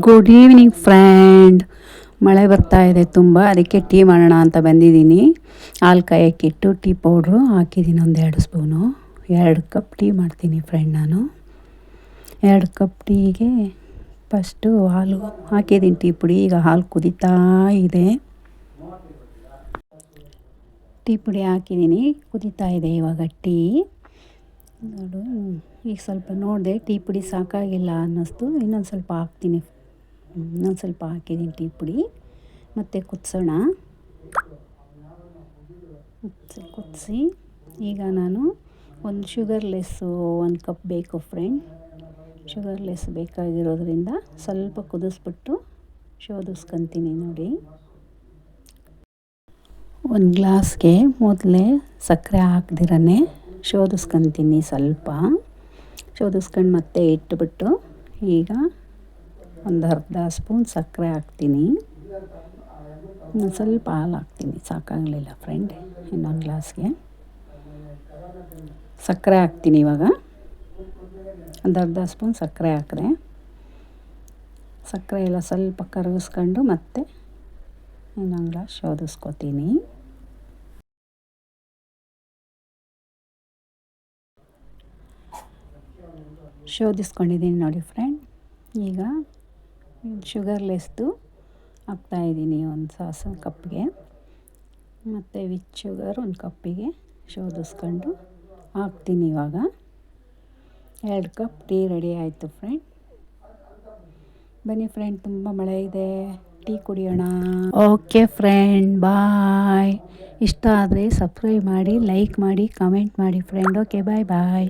Good evening friend ಮಳೆ ಬರ್ತಾ ಇದೆ ತುಂಬ, ಅದಕ್ಕೆ ಟೀ ಮಾಡೋಣ ಅಂತ ಬಂದಿದ್ದೀನಿ. ಹಾಲು ಕಾಯಕ್ಕಿಟ್ಟು ಟೀ ಪೌಡ್ರು ಹಾಕಿದ್ದೀನಿ, ಒಂದು ಎರಡು ಸ್ಪೂನು. ಎರಡು ಕಪ್ ಟೀ ಮಾಡ್ತೀನಿ ಫ್ರೆಂಡ್ ನಾನು. ಎರಡು ಕಪ್ ಟೀಗೆ ಫಸ್ಟು ಹಾಲು ಹಾಕಿದ್ದೀನಿ, ಟೀ ಪುಡಿ. ಈಗ ಹಾಲು ಕುದೀತಾ ಇದೆ. ಟೀ ಪುಡಿ ಹಾಕಿದ್ದೀನಿ, ಕುದೀತಾ ಇದೆ ಇವಾಗ ಟೀ. ನೋಡು ಈಗ ಸ್ವಲ್ಪ ನೋಡಿದೆ, ಟೀ ಪುಡಿ ಸಾಕಾಗಿಲ್ಲ ಅನ್ನಿಸ್ತು, ಇನ್ನೊಂದು ಸ್ವಲ್ಪ ಹಾಕ್ತೀನಿ ಇನ್ನೊಂದು ಸ್ವಲ್ಪ ಹಾಕಿದ್ದೀನಿ ಟೀ ಪುಡಿ ಮತ್ತು ಕುದಿಸೋಣ. ಕುದಿಸಿ, ಈಗ ನಾನು ಒಂದು ಶುಗರ್ಲೆಸ್ಸು ಒಂದು ಕಪ್ ಬೇಕು ಫ್ರೆಂಡ್ ಶುಗರ್ಲೆಸ್ ಬೇಕಾಗಿರೋದ್ರಿಂದ ಸ್ವಲ್ಪ ಕುದಿಸ್ಬಿಟ್ಟು ಶೋಧಿಸ್ಕೊತೀನಿ ನೋಡಿ. ಒಂದು ಗ್ಲಾಸ್ಗೆ ಮೊದಲೇ ಸಕ್ಕರೆ ಹಾಕ್ದಿರೇ ಶೋಧಿಸ್ಕೊತೀನಿ ಸ್ವಲ್ಪ. ಶೋಧಿಸ್ಕೊಂಡು ಮತ್ತೆ ಇಟ್ಬಿಟ್ಟು ಈಗ ಒಂದು ಅರ್ಧ ಸ್ಪೂನ್ ಸಕ್ಕರೆ ಹಾಕ್ತೀನಿ. ಸ್ವಲ್ಪ ಹಾಲು ಹಾಕ್ತೀನಿ. ಸಾಕಾಗಲಿಲ್ಲ ಫ್ರೆಂಡ್ ಇನ್ನೊಂದು ಗ್ಲಾಸ್ಗೆ ಸಕ್ಕರೆ ಹಾಕ್ತೀನಿ ಇವಾಗ. ಒಂದು ಅರ್ಧ ಸ್ಪೂನ್ ಸಕ್ಕರೆ ಹಾಕಿದೆ. ಸಕ್ಕರೆ ಎಲ್ಲ ಸ್ವಲ್ಪ ಕರಗಿಸ್ಕೊಂಡು ಮತ್ತೆ ಇನ್ನೊಂದು ಗ್ಲಾಸ್ ಶೋಧಿಸ್ಕೋತೀನಿ ಶೋಧಿಸ್ಕೊಂಡಿದ್ದೀನಿ ನೋಡಿ ಫ್ರೆಂಡ್ ಈಗ ಶುಗರ್ಲೆಸ್ದು ಹಾಕ್ತಾಯಿದ್ದೀನಿ ಒಂದು ಸಾಸು ಕಪ್ಗೆ ಮತ್ತು ವಿತ್ ಶುಗರ್ ಒಂದು ಕಪ್ಪಿಗೆ ಶೋಧಿಸ್ಕೊಂಡು ಹಾಕ್ತೀನಿ ಇವಾಗ. ಎರಡು ಕಪ್ ಟೀ ರೆಡಿ ಆಯಿತು ಫ್ರೆಂಡ್. ಬನ್ನಿ ಫ್ರೆಂಡ್, ತುಂಬ ಮಳೆ ಇದೆ. ಟೀ ಕುಡಿಯೋಣ. Okay friend, bye. ಇಷ್ಟ ಆದರೆ ಸಬ್ಸ್ಕ್ರೈಬ್ ಮಾಡಿ, ಲೈಕ್ ಮಾಡಿ, ಕಮೆಂಟ್ ಮಾಡಿ ಫ್ರೆಂಡ್. ಓಕೆ, ಬಾಯ್ ಬಾಯ್.